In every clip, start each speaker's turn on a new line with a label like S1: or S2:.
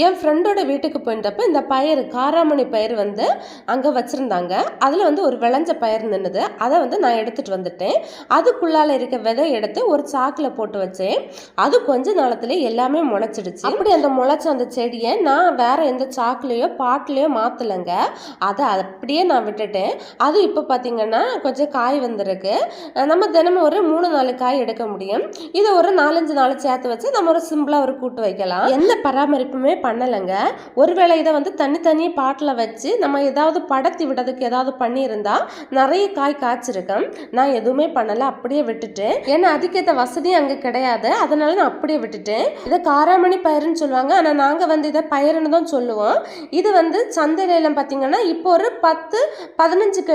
S1: என் ஃப்ரெண்டோட வீட்டுக்கு போயிருந்தப்ப இந்த பயிர் காராமணி பயிர் வந்து அங்கே வச்சுருந்தாங்க. அதில் வந்து ஒரு விளைஞ்ச பயிர் நின்றுது அதை வந்து நான் எடுத்துகிட்டு வந்துட்டேன். அதுக்குள்ளால இருக்க விதை எடுத்து ஒரு சாக்கில் போட்டு வச்சேன். அது கொஞ்ச நாளத்துல எல்லாமே முளைச்சிடுச்சு. அப்படி அந்த முளைச்ச அந்த செடியை நான் வேற எந்த சாக்குலேயோ பாட்டிலையோ மாற்றலைங்க அதை அப்படியே நான் விட்டுட்டேன். அது இப்போ பார்த்தீங்கன்னா கொஞ்சம் காய் வந்திருக்கு. நம்ம தினமும் ஒரு மூணு நாலு காய் எடுக்க முடியும். இதை ஒரு நாலஞ்சு நாள் சேர்த்து வச்சு நம்ம ஒரு சிம்பிளாக ஒரு கூட்டு வைக்கலாம். எந்த பராமரிப்புமே பண்ணலைங்க. ஒருவேளை இதை வந்து தனித்தனி பாட்டில் வச்சு நம்ம ஏதாவது படத்தி விடுறதுக்கு ஏதாவது பண்ணியிருந்தா நிறைய காய் காய்ச்சிருக்கேன் நான் எதுவுமே பண்ணலை அப்படியே விட்டுட்டேன். ஏன்னா அதுக்கேற்ற வசதியும் அங்கே கிடையாது. அதனால நான் அப்படியே விட்டுட்டேன். இதை காராமணி பயிருன்னு சொல்லுவாங்க. ஆனால் நாங்கள் வந்து இதை பயிருன்னு தான் சொல்லுவோம். இது வந்து சந்தையிலாம் பார்த்தீங்கன்னா இப்போ ஒரு பத்து பதினஞ்சு க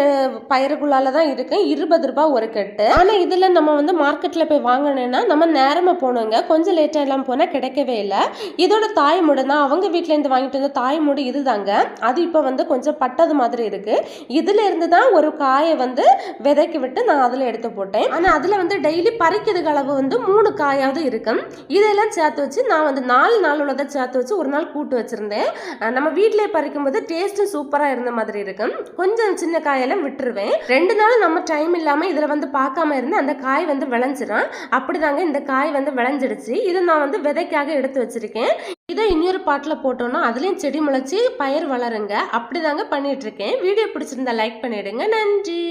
S1: பயிருக்குள்ளால தான் இருக்கு. இருபது ரூபாய் ஒரு கட்டு. ஆனால் இதில் நம்ம வந்து மார்க்கெட்டில் போய் வாங்கணும்னா நம்ம நேரமாக போகணுங்க. கொஞ்சம் லேட்டாக எல்லாம் போனால் கிடைக்கவே இல்லை. இதோட தாய் மூடு நான் அவங்க வீட்டிலேருந்து வாங்கிட்டு வந்த தாய் இது இதுதாங்க. அது இப்போ வந்து கொஞ்சம் பட்டது மாதிரி இருக்குது இதுல இருந்து தான் ஒரு காயை வந்து விதைக்கி விட்டு நான் அதில் எடுத்து போட்டேன். ஆனால் அதில் வந்து டெய்லி பறிக்கிறதுக்கு அளவு வந்து மூணு காயாவது இருக்கும் இதெல்லாம் சேர்த்து வச்சு நான் வந்து நாலு நாள் உள்ளதை சேர்த்து வச்சு ஒரு நாள் கூட்டு வச்சுருந்தேன். நம்ம வீட்டிலே பறிக்கும் போது டேஸ்ட்டும் சூப்பராக இருந்த மாதிரி இருக்கும் கொஞ்சம் சின்ன காயெல்லாம் விட்டுருவேன். ரெண்டு நாள் நம்ம டைம் இல்லாமல் இதில் வந்து பார்க்காம இருந்து அந்த காய் வந்து விளைஞ்சிரும். அப்படிதாங்க இந்த காய் வந்து விளைஞ்சிடுச்சு. இதை நான் வந்து விதைக்காக எடுத்து வச்சிருக்கேன். இதை இன்னொரு பாட்டில் போட்டோன்னா அதுலேயும் செடி முளைச்சி பயிர் வளருங்க. அப்படிதாங்க தாங்க பண்ணிகிட்ருக்கேன் வீடியோ பிடிச்சிருந்தா லைக் பண்ணிவிடுங்க நன்றி.